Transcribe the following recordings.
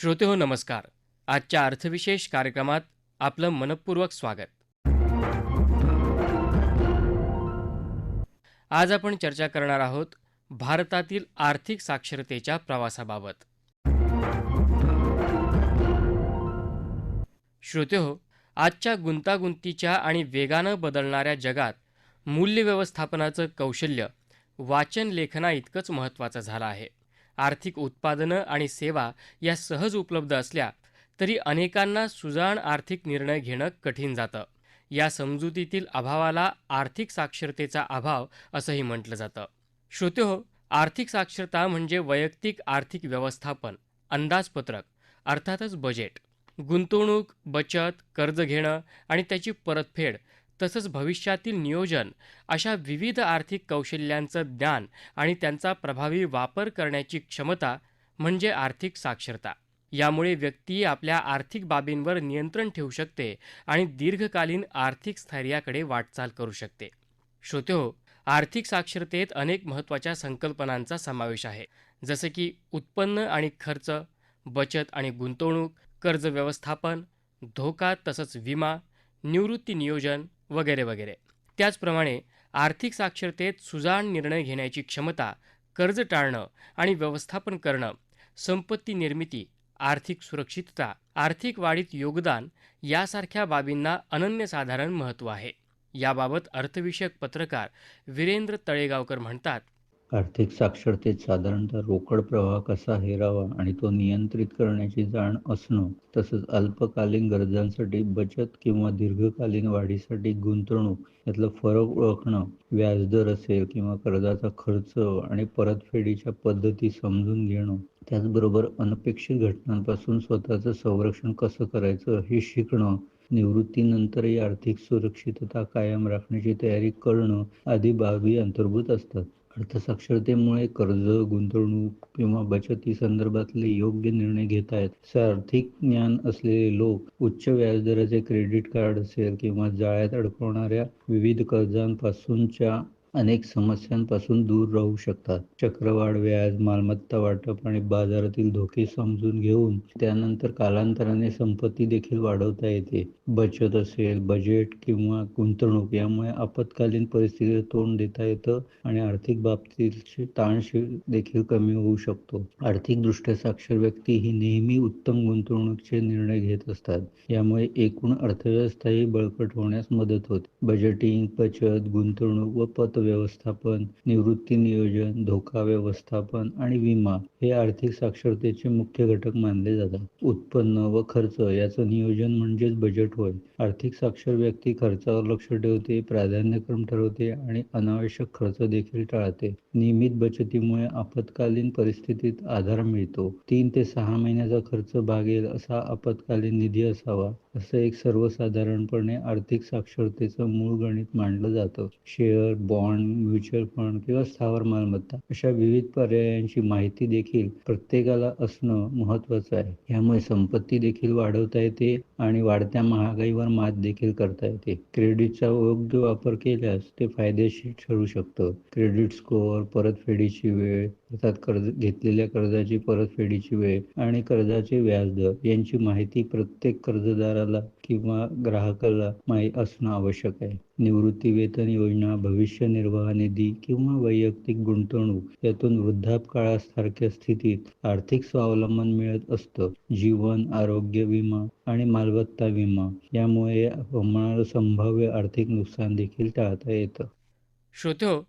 श्रोते हो नमस्कार. आजच्या अर्थविशेष कार्यक्रमात आपलं मनपूर्वक स्वागत. आज आपण चर्चा करणार आहोत भारतातील आर्थिक साक्षरतेच्या प्रवासाबाबत. श्रोते हो आजच्या गुंतागुंतीच्या आणि वेगानं बदलणाऱ्या जगात मूल्य व्यवस्थापनाचं कौशल्य वाचन लेखना इतकंच महत्त्वाचं झालं आहे. आर्थिक उत्पादनं आणि सेवा या सहज उपलब्ध असल्या तरी अनेकांना सुजाण आर्थिक निर्णय घेणं कठीण जातं. या समजुतीतील अभावाला आर्थिक साक्षरतेचा अभाव असंही म्हटलं जातं. श्रोते हो आर्थिक साक्षरता म्हणजे वैयक्तिक आर्थिक व्यवस्थापन अंदाजपत्रक अर्थातच बजेट. गुंतवणूक बचत कर्ज घेणं आणि त्याची परतफेड तसंच भविष्यातील नियोजन अशा विविध आर्थिक कौशल्यांचं ज्ञान आणि त्यांचा प्रभावी वापर करण्याची क्षमता म्हणजे आर्थिक साक्षरता. यामुळे व्यक्ती आपल्या आर्थिक बाबींवर नियंत्रण ठेवू शकते आणि दीर्घकालीन आर्थिक स्थैर्याकडे वाटचाल करू शकते. श्रोते हो आर्थिक साक्षरतेत अनेक महत्त्वाच्या संकल्पनांचा समावेश आहे. जसे की उत्पन्न आणि खर्च बचत आणि गुंतवणूक कर्ज व्यवस्थापन धोका तसंच विमा निवृत्ती नियोजन वगैरे वगैरे. त्याचप्रमाणे आर्थिक साक्षरतेत सुजाण निर्णय घेण्याची क्षमता कर्ज टाळणं आणि व्यवस्थापन करणं संपत्ती निर्मिती आर्थिक सुरक्षितता आर्थिक वाढीत योगदान यासारख्या बाबींना अनन्यसाधारण महत्त्व आहे. याबाबत अर्थविषयक पत्रकार वीरेंद्र तळेगावकर म्हणतात आर्थिक साक्षरतेत साधारणतः रोकड प्रवाह कसा हेरावा आणि तो नियंत्रित करण्याची जाण असणं तसंच अल्पकालीन गरजांसाठी बचत किंवा दीर्घकालीन वाढीसाठी गुंतवणूक यातलं फरक ओळखणं व्याजदर असेल किंवा कर्जाचा खर्च आणि परतफेडीच्या पद्धती समजून घेणं त्याचबरोबर अनपेक्षित घटनांपासून स्वतःचं संरक्षण कसं करायचं हे शिकणं निवृत्तीनंतरही आर्थिक सुरक्षितता कायम राखण्याची तयारी करणं आदी बाबी अंतर्भूत असतात. अर्थसाक्षरतेमुळे कर्ज गुंतवणूक किंवा बचती संदर्भातले योग्य निर्णय घेता आहेत. आर्थिक ज्ञान असलेले लोक उच्च व्याजदराचे क्रेडिट कार्ड असेल किंवा जाळ्यात अडकवणाऱ्या विविध कर्जांपासूनच्या अनेक समस्यांपासून दूर राहू शकतात. चक्रवाढ व्याज मालमत्ता वाटप आणि बाजारातील धोके समजून घेऊन त्यानंतर कालांतराने संपत्ती देखील वाढवता येते. बचत असेल बजेट किंवा गुंतवणूक यामुळे आपत्कालीन परिस्थितीला तोंड देता येतं आणि आर्थिक बाबतीत ताण देखील कमी होऊ शकतो. आर्थिक दृष्ट्या साक्षर व्यक्ती ही नेहमी उत्तम गुंतवणुकीचे निर्णय घेत असतात. यामुळे एकूण अर्थव्यवस्थाही बळकट होण्यास मदत होते. बजेटिंग बचत गुंतवणूक व पत व्यवस्थापन निवृत्ती नियोजन धोका व्यवस्थापन आणि विमा हे आर्थिक साक्षरतेचे मुख्य घटक मानले जातात. उत्पन्न व खर्च याचं नियोजन म्हणजेच बजेट होय. आर्थिक साक्षर व्यक्ती खर्चावर लक्ष ठेवते प्राधान्यक्रम ठरवते आणि अनावश्यक खर्च देखील टाळते. नियमित बचतीमुळे आपत्कालीन परिस्थितीत आधार मिळतो. तीन ते सहा महिन्याचा खर्च भागेल असा आपत्कालीन निधी असावा असं एक सर्वसाधारणपणे आर्थिक साक्षरतेचं मूळ गणित मांडलं जातं. शेअर बॉन्ड म्युच्युअल फंड किंवा स्थावर मालमत्ता अशा विविध पर्यायांची माहिती देखील प्रत्येकाला असणं महत्वाचं आहे. यामुळे संपत्ती देखील वाढवता येते आणि वाढत्या महागाईवर मात देखील करता येते. क्रेडिटचा योग्य वापर केल्यास ते फायदेशीर ठरू शकतं. क्रेडिट स्कोअर परतफेडीची वेळ अर्थात कर्ज घेतलेल्या कर्जाची परतफेडीची वेळ आणि कर्जाचे व्याजदर यांची माहिती प्रत्येक कर्जदाराला किंवा ग्राहकाला माहीत असणं आवश्यक आहे. निवृत्ती वेतन योजना भविष्य निर्वाह निधी किंवा वैयक्तिक गुंतवणूक यातून वृद्धापकाळासारख्या स्थितीत आर्थिक स्वावलंबन मिळत असतं. जीवन आरोग्य विमा आणि मालमत्ता विमा यामुळे होणारं संभाव्य आर्थिक नुकसान देखील टाळता येतं. श्रोतो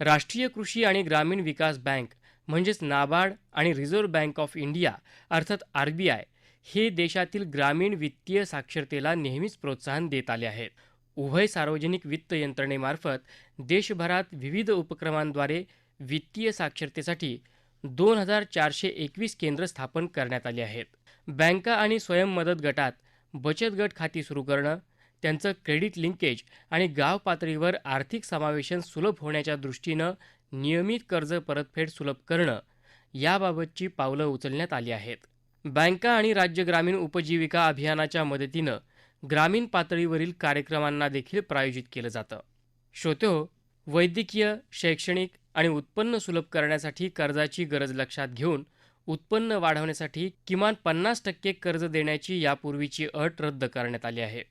राष्ट्रीय कृषी आणि ग्रामीण विकास बँक म्हणजेच नाबार्ड आणि रिझर्व्ह बँक ऑफ इंडिया अर्थात आर बी आय हे देशातील ग्रामीण वित्तीय साक्षरतेला नेहमीच प्रोत्साहन देत आले आहेत. उभय सार्वजनिक वित्त यंत्रणेमार्फत देशभरात विविध उपक्रमांद्वारे वित्तीय साक्षरतेसाठी दोन हजार चारशे एकवीस केंद्र स्थापन करण्यात आली आहेत. बँका आणि स्वयंमदत गटात बचत गट खाती सुरू करणं त्यांचं क्रेडिट लिंकेज आणि गाव पातळीवर आर्थिक समावेशन सुलभ होण्याच्या दृष्टीनं नियमित कर्ज परतफेड सुलभ करणं याबाबतची पावलं उचलण्यात आली आहेत. बँका आणि राज्य ग्रामीण उपजीविका अभियानाच्या मदतीनं ग्रामीण पातळीवरील कार्यक्रमांना देखील प्रायोजित केलं जातं. श्रोतो हो, वैद्यकीय शैक्षणिक आणि उत्पन्न सुलभ करण्यासाठी कर्जाची गरज लक्षात घेऊन उत्पन्न वाढवण्यासाठी किमान पन्नास टक्के कर्ज देण्याची यापूर्वीची अट रद्द करण्यात आली आहे.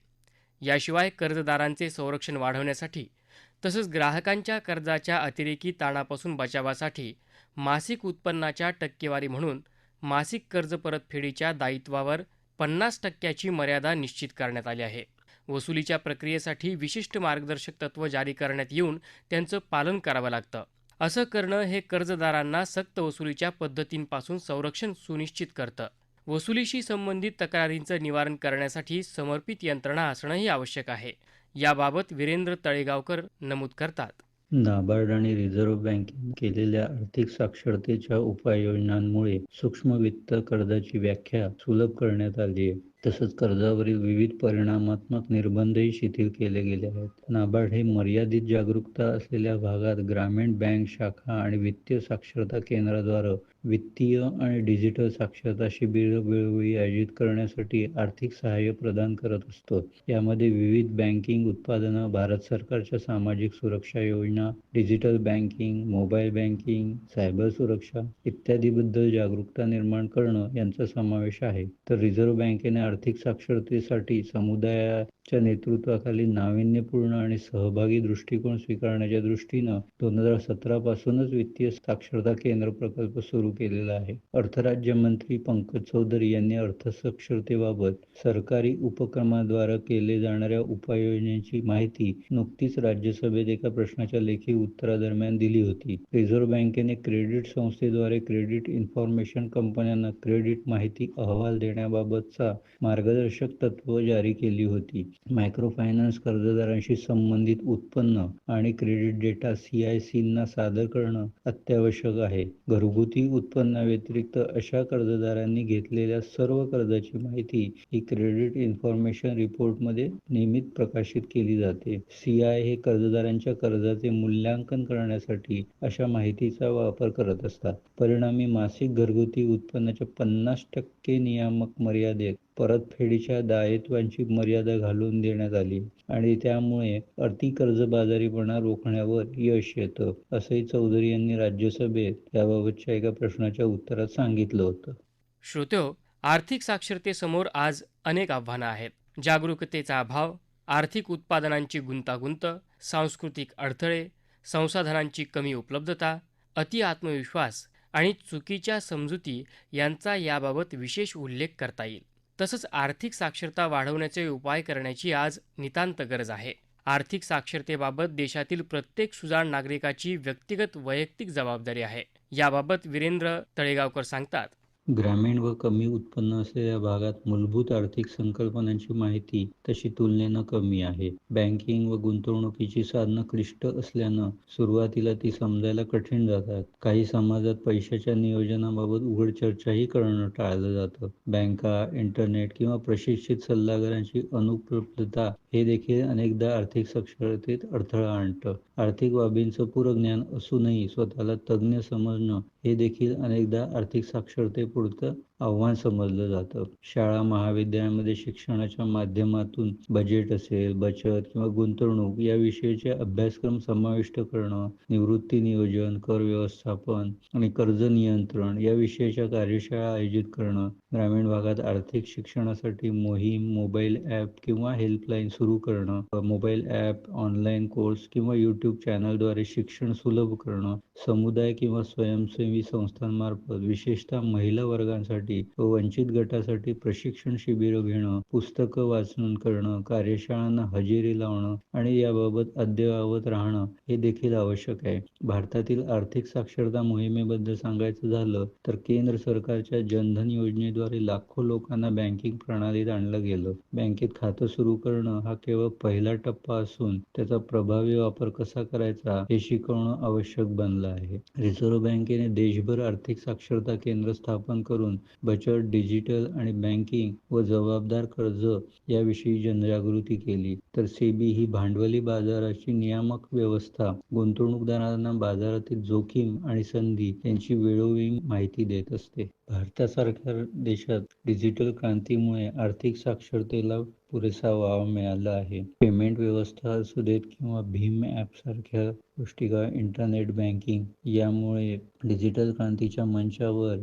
याशिवाय कर्जदारांचे संरक्षण वाढवण्यासाठी तसंच ग्राहकांच्या कर्जाच्या अतिरेकी ताणापासून बचावासाठी मासिक उत्पन्नाच्या टक्केवारी म्हणून मासिक कर्ज परतफेडीच्या दायित्वावर पन्नास टक्क्याची मर्यादा निश्चित करण्यात आली आहे. वसुलीच्या प्रक्रियेसाठी विशिष्ट मार्गदर्शक तत्त्व जारी करण्यात येऊन त्यांचं पालन करावं लागतं. असं करणं हे कर्जदारांना सक्त वसुलीच्या पद्धतींपासून संरक्षण सुनिश्चित करतं. वसुलीशी संबंधित तक्रारींचं निवारण करण्यासाठी समर्पित यंत्रणा असणंही आवश्यक आहे. याबाबत वीरेंद्र तळेगावकर नमूद करतात. नाबार्ड आणि रिझर्व्ह बँकेने केलेल्या आर्थिक साक्षरतेच्या उपाययोजनांमुळे सूक्ष्म वित्त कर्जाची व्याख्या सुलभ करण्यात आली आहे. तसंच कर्जावरील विविध परिणामात्मक निर्बंधही शिथिल केले गेले आहेत. नाबार्ड हे मर्यादित जागरूकता असलेल्या भागात ग्रामीण बँक शाखा आणि वित्तीय साक्षरता केंद्राद्वारे वित्तीय आणि डिजिटल साक्षरता शिबिर वेळोवेळी आयोजित करण्यासाठी आर्थिक सहाय्य प्रदान करत असतो. यामध्ये विविध बँकिंग उत्पादनं भारत सरकारच्या सामाजिक सुरक्षा योजना digital banking mobile banking cyber सुरक्षा इत्यादीबद्दल जागरूकता निर्माण करणं यांचा समावेश आहे. तर रिझर्व्ह बँकेने आर्थिक साक्षरतेसाठी च्या नेतृत्वाखाली नाविन्यपूर्ण आणि सहभागी दृष्टिकोन स्वीकारण्याच्या दृष्टीनं दोन हजार सतरा पासूनच वित्तीय साक्षरता केंद्र प्रकल्प सुरू केलेला आहे. अर्थराज्यमंत्री पंकज चौधरी यांनी अर्थसाक्षरतेबाबत सरकारी उपक्रमाद्वारे केले जाणाऱ्या उपाययोजनांची माहिती नुकतीच राज्यसभेत एका प्रश्नाच्या लेखी उत्तरादरम्यान दिली होती. रिझर्व्ह बँकेने क्रेडिट संस्थेद्वारे क्रेडिट इन्फॉर्मेशन कंपन्यांना क्रेडिट माहिती अहवाल देण्याबाबतचा मार्गदर्शक तत्व जारी केली होती. मायक्रो फायनान्स कर्जदारांशी संबंधित उत्पन्न आणि क्रेडिट डेटा सीआयसींना सादर करणं अत्यावश्यक आहे. घरगुती उत्पन्नाव्यतिरिक्त अशा कर्जदारांनी घेतलेल्या सर्व कर्जाची माहिती ही क्रेडिट इन्फॉर्मेशन रिपोर्टमध्ये नियमित प्रकाशित केली जाते. सीआय हे कर्जदारांच्या कर्जाचे मूल्यांकन करण्यासाठी अशा माहितीचा वापर करत असतात. परिणामी मासिक घरगुती उत्पन्नाच्या पन्नास टक्के नियामक मर्यादेत परतफेडीच्या दायित्वांची मर्यादा घालून देण्यात आली आणि त्यामुळे अति कर्जबाजारीपणा रोखण्यावर यश येतं असंही चौधरी यांनी राज्यसभेत याबाबतच्या एका प्रश्नाच्या उत्तरात सांगितलं होतं. श्रोत्यो आर्थिक साक्षरतेसमोर आज अनेक आव्हानं आहेत. जागरूकतेचा अभाव आर्थिक उत्पादनांची गुंतागुंत सांस्कृतिक अडथळे संसाधनांची कमी उपलब्धता अति आत्मविश्वास आणि चुकीच्या समजुती यांचा याबाबत विशेष उल्लेख करता येईल. तसंच आर्थिक साक्षरता वाढवण्याचे उपाय करण्याची आज नितांत गरज आहे. आर्थिक साक्षरतेबाबत देशातील प्रत्येक सुजाण नागरिकाची व्यक्तिगत वैयक्तिक जबाबदारी आहे. याबाबत वीरेंद्र तळेगावकर सांगतात. ग्रामीण व कमी उत्पन्न असलेल्या भागात मूलभूत आर्थिक संकल्पनांची माहिती तशी तुलनेनं कमी आहे. बँकिंग व गुंतवणुकीची साधनं क्लिष्ट असल्यानं सुरुवातीला ती समजायला कठीण जातात. काही समाजात पैशाच्या नियोजनाबाबत उघड चर्चाही करणं टाळलं जातं. बँका इंटरनेट किंवा प्रशिक्षित सल्लागारांची अनुपलब्धता हे देखील अनेकदा आर्थिक साक्षरतेत अडथळा आणतं. आर्थिक बाबींचं पुरं असूनही स्वतःला तज्ज्ञ समजणं हे देखील अनेकदा आर्थिक साक्षरतेपुरतं आव्हान समजलं जातं. शाळा महाविद्यालयामध्ये शिक्षणाच्या माध्यमातून बजेट असेल बचत किंवा गुंतवणूक याविषयीचे अभ्यासक्रम समाविष्ट करणं निवृत्ती नियोजन कर व्यवस्थापन आणि कर्ज नियंत्रण या विषयाच्या कार्यशाळा आयोजित करणं ग्रामीण भागात आर्थिक शिक्षणासाठी मोहीम मोबाईल ॲप किंवा हेल्पलाईन सुरू करणं मोबाईल ॲप ऑनलाईन कोर्स किंवा यूट्यूब चॅनलद्वारे शिक्षण सुलभ करणं समुदाय किंवा स्वयंसेवी संस्थांमार्फत विशेषतः महिला वर्गांसाठी गटासाठी व वंचित गटासाठी प्रशिक्षण शिबिरं घेणं पुस्तकं वाचन करणं कार्यशाळांना हजेरी लावणं आणि याबाबत अद्ययावत राहणं हे देखील आवश्यक आहे. भारतातील आर्थिक साक्षरता मोहिमेबद्दल सांगायचं झालं तर केंद्र सरकारच्या जनधन योजनेद्वारे लाखो लोकांना बँकिंग प्रणालीत आणलं गेलं. बँकेत खातं सुरू करणं हा केवळ पहिला टप्पा असून त्याचा प्रभावी वापर कसा करायचा हे शिकवणं आवश्यक बनलं आहे. रिझर्व्ह बँकेने देशभर आर्थिक साक्षरता केंद्र स्थापन करून बचत डिजिटल आणि बँकिंग व जबाबदार कर्ज याविषयी जनजागृती केली. तर सेबी ही भांडवली बाजाराची नियामक व्यवस्था गुंतवणूकदारांना बाजारातील जोखीम आणि संधी यांची वेळोवेळी माहिती देत असते. भारतासारख्या देशात डिजिटल क्रांतीमुळे आर्थिक साक्षरतेला पुरेसा वाव मिळाला आहे. पेमेंट व्यवस्था असू देत किंवा भीम ॲप सारख्या गोष्टी किंवा इंटरनेट बँकिंग यामुळे डिजिटल क्रांतीच्या मंचावर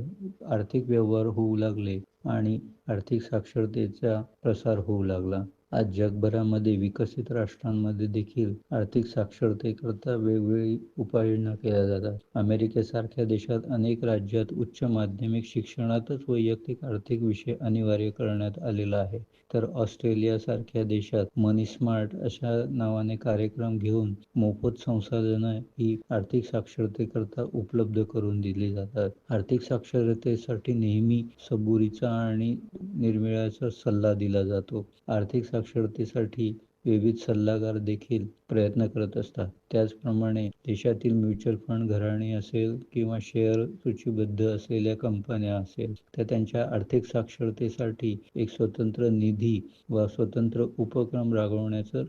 आर्थिक व्यवहार होऊ लागले आणि आर्थिक साक्षरतेचा प्रसार होऊ लागला. आज जगभरामध्ये विकसित राष्ट्रांमध्ये देखील आर्थिक साक्षरतेकरता वेगवेगळी उपाययोजना केल्या जातात. अमेरिकेसारख्या देशात अनेक राज्यात उच्च माध्यमिक शिक्षणातच वैयक्तिक आर्थिक विषय अनिवार्य करण्यात आलेला आहे. तर ऑस्ट्रेलियासारख्या देशात मनी स्मार्ट अशा नावाने कार्यक्रम घेऊन मोफत संसाधनं ही आर्थिक साक्षरतेकरता उपलब्ध करून दिली जातात. आर्थिक साक्षरतेसाठी नेहमी सबुरीचा आणि निर्मिळाचा सल्ला दिला जातो. आर्थिक साक्षरतेसाठी विविध सल्लागार देखील प्रयत्न करत असतात. त्याचप्रमाणे देशातील म्युच्युअल फंड घराणे असेल किंवा शेअर सूचीबद्ध असलेल्या कंपन्या असेल त्या त्यांच्या आर्थिक साक्षरतेसाठी एक स्वतंत्र निधी व स्वतंत्र उपक्रम राबवण्याचं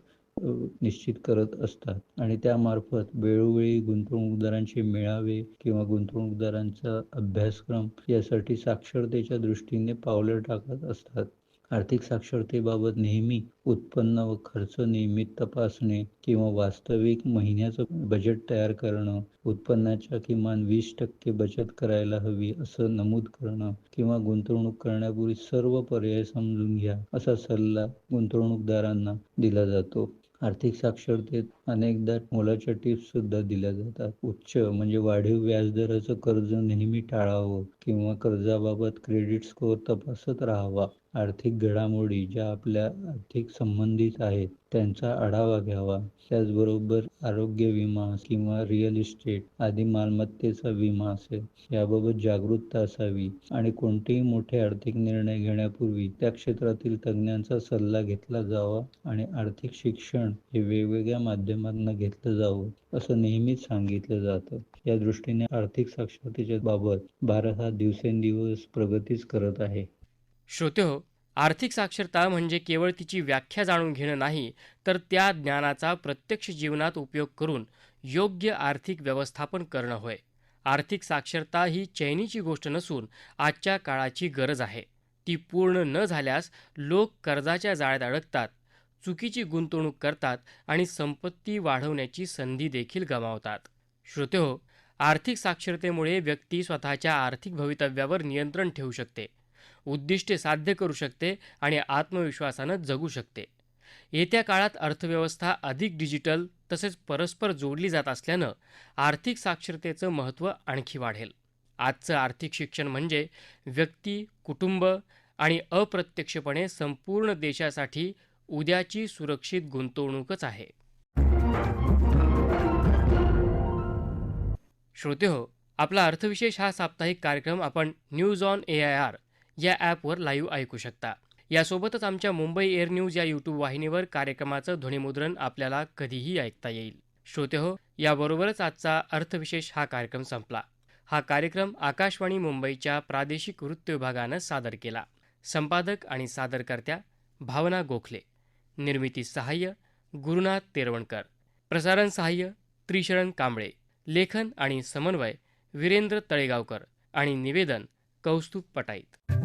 निश्चित करत असतात. आणि त्यामार्फत वेळोवेळी गुंतवणूकदारांचे मेळावे किंवा गुंतवणूकदारांचा अभ्यासक्रम यासाठी साक्षरतेच्या दृष्टीने पावलं टाकत असतात. आर्थिक साक्षरतेबाबत नेहमी उत्पन्न व खर्च नियमित तपासणे किंवा वास्तविक महिन्याचं बजेट तयार करणं उत्पन्नाच्या किमान वीस टक्के बचत करायला हवी असं नमूद करणं किंवा गुंतवणूक करण्यापूर्वी सर्व पर्याय समजून घ्या असा सल्ला गुंतवणूकदारांना दिला जातो. आर्थिक साक्षरतेत अनेकदा मोलाच्या टिप्स सुद्धा दिल्या जातात. उच्च म्हणजे वाढीव व्याजदराचं कर्ज नेहमी टाळावं किंवा कर्जाबाबत क्रेडिट स्कोअर तपासत राहावा. आर्थिक घडामोडी ज्या आपल्या आर्थिक संबंधित आहेत त्यांचा आढावा घ्यावा. त्याचबरोबर आरोग्य विमा किंवा रिअल इस्टेट आदी मालमत्तेचा विमा असेल याबाबत जागरूकता असावी आणि कोणतेही मोठे आर्थिक निर्णय घेण्यापूर्वी त्या क्षेत्रातील तज्ज्ञांचा सल्ला घेतला जावा आणि आर्थिक शिक्षण हे वेगवेगळ्या माध्यमातून घेतलं जावं असं नेहमीच सांगितलं जातं. या दृष्टीने आर्थिक साक्षरतेच्या बाबत भारत हा दिवसेंदिवस प्रगतीच करत आहे. श्रोते हो आर्थिक साक्षरता म्हणजे केवळ तिची व्याख्या जाणून घेणं नाही तर त्या ज्ञानाचा प्रत्यक्ष जीवनात उपयोग करून योग्य आर्थिक व्यवस्थापन करणं होय. आर्थिक साक्षरता ही चैनीची गोष्ट नसून आजच्या काळाची गरज आहे. ती पूर्ण न झाल्यास लोक कर्जाच्या जाळ्यात अडकतात चुकीची गुंतवणूक करतात आणि संपत्ती वाढवण्याची संधी देखील गमावतात. श्रोते हो आर्थिक साक्षरतेमुळे व्यक्ती स्वतःच्या आर्थिक भवितव्यावर नियंत्रण ठेवू शकते. उद्दिष्टे साध्य करू शकते आणि आत्मविश्वासानं जगू शकते. येत्या काळात अर्थव्यवस्था अधिक डिजिटल तसेच परस्पर जोडली जात असल्यानं आर्थिक साक्षरतेचं महत्त्व आणखी वाढेल. आजचं आर्थिक शिक्षण म्हणजे व्यक्ती कुटुंब आणि अप्रत्यक्षपणे संपूर्ण देशासाठी उद्याची सुरक्षित गुंतवणूकच आहे. श्रोते हो आपला अर्थविशेष हा साप्ताहिक कार्यक्रम आपण news on A I R या ॲपवर लाईव्ह ऐकू शकता. यासोबतच आमच्या मुंबई एअर न्यूज या यूट्यूब वाहिनीवर कार्यक्रमाचं ध्वनिमुद्रण आपल्याला कधीही ऐकता येईल. श्रोते हो याबरोबरच आजचा अर्थविशेष हा कार्यक्रम संपला. हा कार्यक्रम आकाशवाणी मुंबईच्या प्रादेशिक वृत्त विभागानं सादर केला. संपादक आणि सादरकर्त्या भावना गोखले. निर्मिती सहाय्य गुरुनाथ तेरवणकर. प्रसारण सहाय्य त्रिशरण कांबळे. लेखन आणि समन्वय वीरेंद्र तळेगावकर आणि निवेदन कौस्तुभ पटाईत.